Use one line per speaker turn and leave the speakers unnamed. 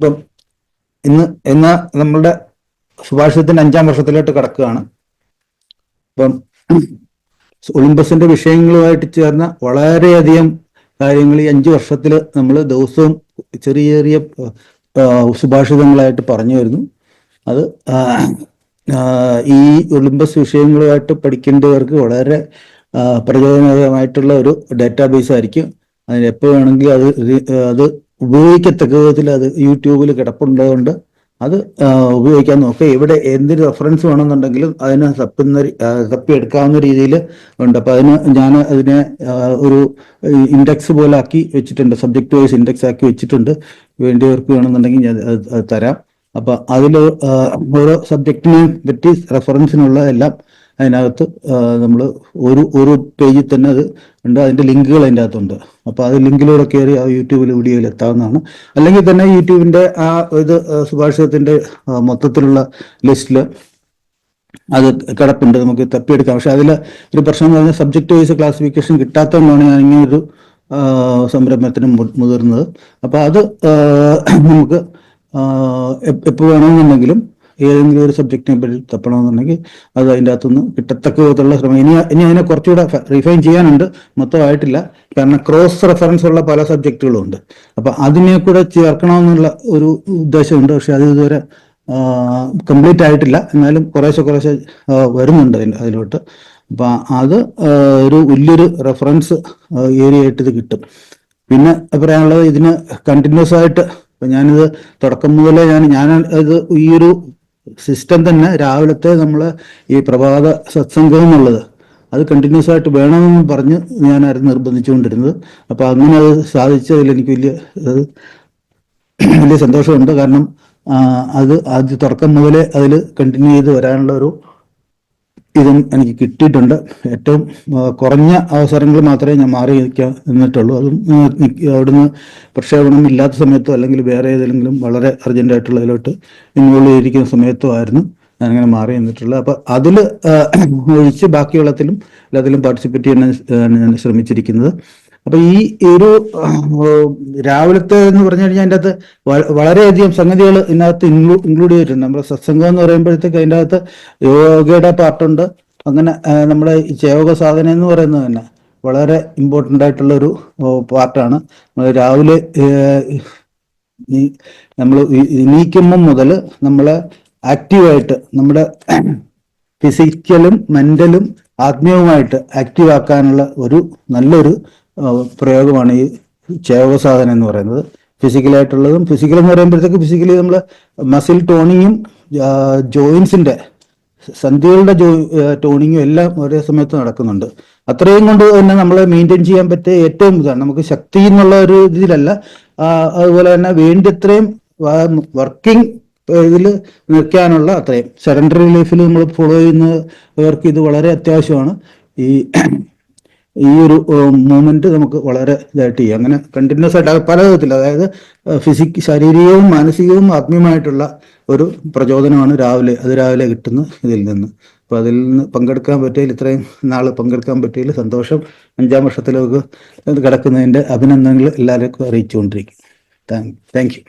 ഇപ്പം ഇന്ന് ഇന്ന് നമ്മളുടെ സുഭാഷിതത്തിന്റെ അഞ്ചാം വർഷത്തിലോട്ട് കടക്കുകയാണ്. ഇപ്പം ഒളിമ്പസിന്റെ വിഷയങ്ങളുമായിട്ട് ചേർന്ന വളരെയധികം കാര്യങ്ങൾ ഈ അഞ്ച് വർഷത്തിൽ നമ്മൾ ദിവസവും ചെറിയ ചെറിയ സുഭാഷിതങ്ങളായിട്ട് പറഞ്ഞു വരുന്നു. അത് ഈ ഒളിമ്പസ് വിഷയങ്ങളുമായിട്ട് പഠിക്കേണ്ടവർക്ക് വളരെ പ്രചോദനകരമായിട്ടുള്ള ഒരു ഡാറ്റാബേസ് ആയിരിക്കും. അതിന് എപ്പോൾ വേണമെങ്കിൽ അത് അത് ഉപയോഗിക്കത്തക്ക വിധത്തിൽ അത് യൂട്യൂബിൽ കിടപ്പുള്ളതുകൊണ്ട് അത് ഉപയോഗിക്കാൻ നോക്കുക. ഇവിടെ എന്തൊരു റെഫറൻസ് വേണമെന്നുണ്ടെങ്കിലും അതിനെ തപ്പുന്ന തപ്പിയെടുക്കാവുന്ന രീതിയിൽ ഉണ്ട്. അപ്പൊ അതിന് ഞാൻ അതിനെ ഒരു ഇൻഡെക്സ് പോലെ ആക്കി വെച്ചിട്ടുണ്ട്. സബ്ജക്ട് വൈസ് ഇൻഡെക്സ് ആക്കി വെച്ചിട്ടുണ്ട്. വേണ്ടിയവർക്ക് വേണമെന്നുണ്ടെങ്കിൽ ഞാൻ തരാം. അപ്പൊ അതിൽ ഓരോ സബ്ജക്റ്റിനെയും പറ്റി റെഫറൻസിനുള്ള എല്ലാം അതിനകത്ത് നമ്മൾ ഒരു ഒരു പേജിൽ തന്നെ അത് ഉണ്ട്. അതിന്റെ ലിങ്കുകൾ അതിന്റെ അകത്തുണ്ട്. അപ്പോൾ അത് ലിങ്കിലൂടെ കയറി ആ യൂട്യൂബിൽ വീഡിയോയിൽ എത്താവുന്നതാണ്. അല്ലെങ്കിൽ തന്നെ യൂട്യൂബിന്റെ ആ ഇത് സുഭാഷിതത്തിന്റെ മൊത്തത്തിലുള്ള ലിസ്റ്റിൽ അത് കിടപ്പുണ്ട്. നമുക്ക് തപ്പിയെടുക്കാം. പക്ഷെ അതിൽ ഒരു പ്രശ്നം എന്ന് പറഞ്ഞാൽ സബ്ജക്ട് വൈസ് ക്ലാസിഫിക്കേഷൻ കിട്ടാത്തതുകൊണ്ടാണ് ഞാൻ ഇങ്ങനെ ഒരു സംരംഭത്തിന് മുതിർന്നത്. അപ്പോൾ അത് നമുക്ക് എപ്പോൾ വേണമെന്നുണ്ടെങ്കിലും ഏതെങ്കിലും ഒരു സബ്ജക്റ്റിനെ പറ്റി തപ്പണമെന്നുണ്ടെങ്കിൽ അത് അതിന്റെ അകത്തുനിന്ന് കിട്ടത്തക്ക വിധത്തിലുള്ള ശ്രമം. ഇനി ഇനി അതിനെ കുറച്ചുകൂടെ റിഫൈൻ ചെയ്യാനുണ്ട്. മൊത്തമായിട്ടില്ല. കാരണം ക്രോസ് റെഫറൻസ് ഉള്ള പല സബ്ജക്റ്റുകളും ഉണ്ട്. അപ്പം അതിനെ കൂടെ ചേർക്കണമെന്നുള്ള ഒരു ഉദ്ദേശമുണ്ട്. പക്ഷെ അത് ഇതുവരെ കംപ്ലീറ്റ് ആയിട്ടില്ല. എന്നാലും കുറേശ്ശെ കുറേശ്ശെ വരുന്നുണ്ട് അതിലോട്ട്. അപ്പൊ അത് ഒരു വലിയൊരു റെഫറൻസ് ഏരിയ ആയിട്ട് ഇത് കിട്ടും. പിന്നെ പറയാനുള്ളത് ഇതിന് കണ്ടിന്യൂസ് ആയിട്ട് ഞാനിത് തുടക്കം മുതലേ ഞാൻ ഞാൻ ഇത് ഈ ഒരു സിസ്റ്റം തന്നെ രാവിലത്തെ നമ്മൾ ഈ പ്രഭാത സത്സംഗം എന്നുള്ളത്. അത് കണ്ടിന്യൂസ് ആയിട്ട് വേണമെന്ന് പറഞ്ഞ് ഞാനായിരുന്നു നിർബന്ധിച്ചുകൊണ്ടിരുന്നത്. അപ്പൊ അങ്ങനെ അത് സാധിച്ചതിൽ എനിക്ക് വലിയ വലിയ സന്തോഷമുണ്ട്. കാരണം അത് ആദ്യ തുടക്കം മുതലേ അതിൽ കണ്ടിന്യൂ ചെയ്ത് വരാനുള്ള ഒരു ഇതും എനിക്ക് കിട്ടിയിട്ടുണ്ട്. ഏറ്റവും കുറഞ്ഞ അവസരങ്ങൾ മാത്രമേ ഞാൻ മാറി നിന്നിട്ടുള്ളൂ. അതും അവിടുന്ന് പ്രക്ഷേപണം ഇല്ലാത്ത സമയത്തോ അല്ലെങ്കിൽ വേറെ ഏതെങ്കിലും വളരെ അർജന്റായിട്ടുള്ളതിലോട്ട് ഇൻവോൾവ് ചെയ്തിരിക്കുന്ന സമയത്തോ ആയിരുന്നു ഞാൻ അങ്ങനെ മാറി നിന്നിട്ടുള്ളത്. അപ്പൊ അതിൽ ഒഴിച്ച് ബാക്കിയുള്ളതിലും എല്ലാത്തിലും പാർട്ടിസിപ്പേറ്റ് ചെയ്യാൻ ഞാൻ ശ്രമിച്ചിരിക്കുന്നത്. അപ്പൊ ഈ ഒരു രാവിലത്തെ എന്ന് പറഞ്ഞു കഴിഞ്ഞാൽ അതിന്റെ അകത്ത് വളരെയധികം സംഗതികൾ ഇതിനകത്ത് ഇൻക്ലൂ ഇൻക്ലൂഡ് ചെയ്തിട്ടുണ്ട്. നമ്മുടെ സത്സംഗം എന്ന് പറയുമ്പോഴത്തേക്ക് അതിന്റെ അകത്ത് യോഗയുടെ പാർട്ടുണ്ട് അങ്ങനെ നമ്മുടെ ഈ ചേവക സാധന എന്ന് പറയുന്നത് തന്നെ വളരെ ഇമ്പോർട്ടന്റ് ആയിട്ടുള്ള ഒരു പാർട്ടാണ് രാവിലെ നമ്മൾ എണീക്കുമ്പം മുതൽ നമ്മൾ ആക്റ്റീവായിട്ട് നമ്മുടെ ഫിസിക്കലും മെന്റലും ആത്മീയവുമായിട്ട് ആക്റ്റീവ് ആക്കാനുള്ള ഒരു നല്ലൊരു പ്രയോഗമാണ് ഈ ചേവക സാധനം എന്ന് പറയുന്നത്. ഫിസിക്കലായിട്ടുള്ളതും ഫിസിക്കൽ എന്ന് പറയുമ്പോഴത്തേക്ക് ഫിസിക്കലി നമ്മൾ മസിൽ ടോണിങ്ങും ജോയിൻസിന്റെ സന്ധികളുടെ ജോ ടോണിങ്ങും എല്ലാം ഒരേ സമയത്ത് നടക്കുന്നുണ്ട്. അത്രയും കൊണ്ട് തന്നെ നമ്മൾ മെയിന്റെയിൻ ചെയ്യാൻ പറ്റിയ ഏറ്റവും ഇതാണ്. നമുക്ക് ശക്തി എന്നുള്ള ഒരു ഇതിലല്ല. അതുപോലെ തന്നെ വേണ്ടത്രയും വർക്കിംഗ് ഇതിൽ നിൽക്കാനുള്ള അത്രയും. സെഡൻഡറി ലൈഫിൽ നമ്മൾ ഫോളോ ചെയ്യുന്നവർക്ക് ഇത് വളരെ അത്യാവശ്യമാണ്. ഈ ഈ ഒരു മൂവ്മെന്റ് നമുക്ക് വളരെ ഇതായിട്ട് ചെയ്യാം. അങ്ങനെ കണ്ടിന്യൂസ് ആയിട്ട് പല വിധത്തിൽ അതായത് ഫിസിക് ശാരീരികവും മാനസികവും ആത്മീയമായിട്ടുള്ള ഒരു പ്രചോദനമാണ് രാവിലെ അത് രാവിലെ കിട്ടുന്ന ഇതിൽ നിന്ന്. അപ്പൊ അതിൽ നിന്ന് പങ്കെടുക്കാൻ പറ്റിയതിൽ ഇത്രയും നാൾ പങ്കെടുക്കാൻ പറ്റിയതിൽ സന്തോഷം. അഞ്ചാം വർഷത്തിലേക്ക് കിടക്കുന്നതിന്റെ അഭിനന്ദനങ്ങൾ എല്ലാവർക്കും അറിയിച്ചുകൊണ്ടിരിക്കും താങ്ക് താങ്ക് യു.